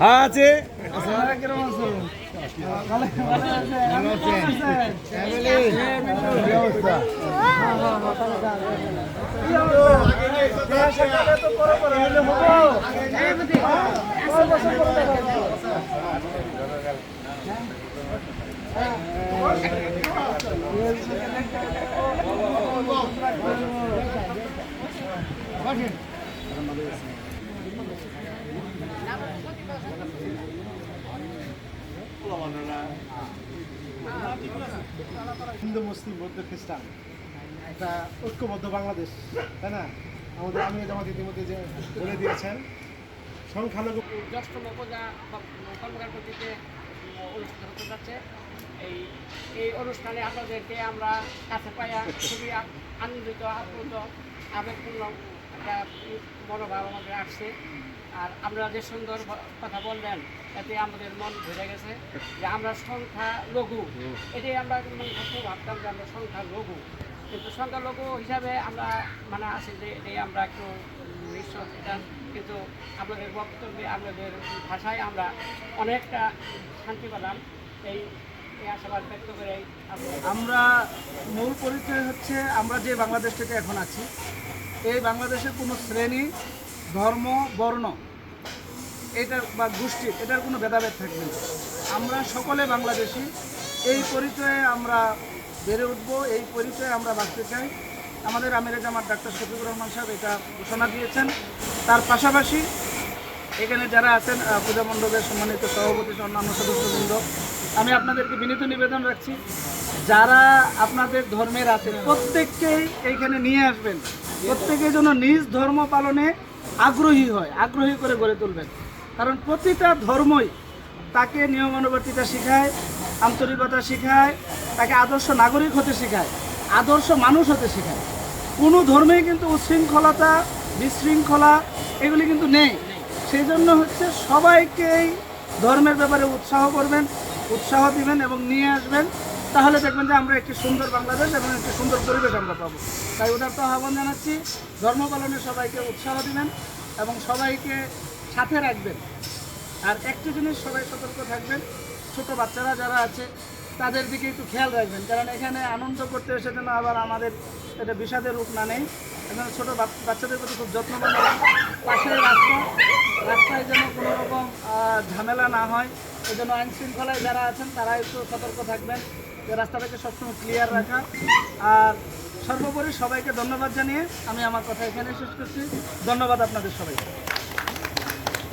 আছে। হিন্দু, মুসলিম, বৌদ্ধ, খ্রিস্টান। একটা ঐক্যবদ্ধ বাংলাদেশ, তাই না? আমাদের আমি জামাত ইতিমধ্যে যে বলে দিয়েছেন, সংখ্যালঘু জ্যেষ্ঠ উপজা কর্মকার কর্তৃকে অনুষ্ঠান হতে যাচ্ছে। এই এই অনুষ্ঠানে আপনাদেরকে আমরা কাছে পাইয়া খুবই আনন্দিত, আপ্লুত, আবেগপূর্ণ একটা মনোভাব আমাদের আসছে। আর আমরা যে সুন্দর কথা বললেন, এতে আমাদের মন ভরে গেছে যে আমরা সংখ্যা লঘু। এটাই আমরা মানে সবসময় ভাবতাম যে আমরা সংখ্যা লঘু। কিন্তু সংখ্যা লঘু হিসাবে আমরা মানে আছি যে এটাই আমরা একটু নিঃশ্বাস কিন্তু আপনাদের বক্তব্যে আপনাদের ভাষায় আমরা অনেকটা শান্তি পেলাম। এই আমরা মূল পরিচয় হচ্ছে আমরা যে বাংলাদেশটাতে এখন আছি। এই বাংলাদেশের কোনো শ্রেণি, ধর্ম, বর্ণ এটার বা গোষ্ঠী, এটার কোনো ভেদাভেদ থাকবে না। আমরা সকলে বাংলাদেশি, এই পরিচয়ে আমরা বেড়ে উঠবো, এই পরিচয়ে আমরা বাঁচতে চাই। আমাদের আমিরে জামাত ডাক্তার শফিকুর রহমান সাহেব এটা ঘোষণা দিয়েছেন। তার পাশাপাশি এখানে যারা আছেন পূজা মণ্ডপের সম্মানিত সভাপতি অন্যান্য সদস্যবৃন্দ, আমি আপনাদেরকে বিনীত নিবেদন রাখছি, যারা আপনাদের ধর্মের আছেন প্রত্যেককেই এইখানে নিয়ে আসবেন। প্রত্যেকে যেন নিজ ধর্ম পালনে আগ্রহী হয়, আগ্রহী করে গড়ে তুলবেন। কারণ প্রতিটা ধর্মই তাকে নিয়মানুবর্তিতা শেখায়, আন্তরিকতা শেখায়, তাকে আদর্শ নাগরিক হতে শেখায়, আদর্শ মানুষ হতে শেখায়। কোনো ধর্মেই কিন্তু উচ্ছৃঙ্খলতা, বিশৃঙ্খলা এগুলি কিন্তু নেই। সেই জন্য হচ্ছে সবাইকেই ধর্মের ব্যাপারে উৎসাহ করবেন, উৎসাহ দিবেন এবং নিয়ে আসবেন। তাহলে দেখবেন যে আমরা একটি সুন্দর বাংলাদেশ এবং একটি সুন্দর পরিবেশ আমরা পাবো। তাই ওটার তো আহ্বান জানাচ্ছি, ধর্ম পালনে সবাইকে উৎসাহ দিবেন এবং সবাইকে সাথে রাখবেন। আর একটি জিনিস সবাই সতর্ক থাকবেন, ছোট বাচ্চারা যারা আছে, তাদের দিকে একটু খেয়াল রাখবেন। কারণ এখানে আনন্দ করতে এসে যেন আবার আমাদের এটা বিষাদের রূপ না নেই। এখানে ছোটো বাচ্চাদের প্রতি খুব যত্নবান পাশের রাস্তা, রাস্তায় যেন কোনো রকম ঝামেলা না হয়। এই জন্য আইন শৃঙ্খলায় যারা আছেন, তারা একটু সতর্ক থাকবেন যে রাস্তাটাকে সবসময় ক্লিয়ার রাখা। আর সর্বোপরি সবাইকে ধন্যবাদ জানিয়ে আমি আমার কথা এখানে শেষ করছি। ধন্যবাদ আপনাদের সবাইকে।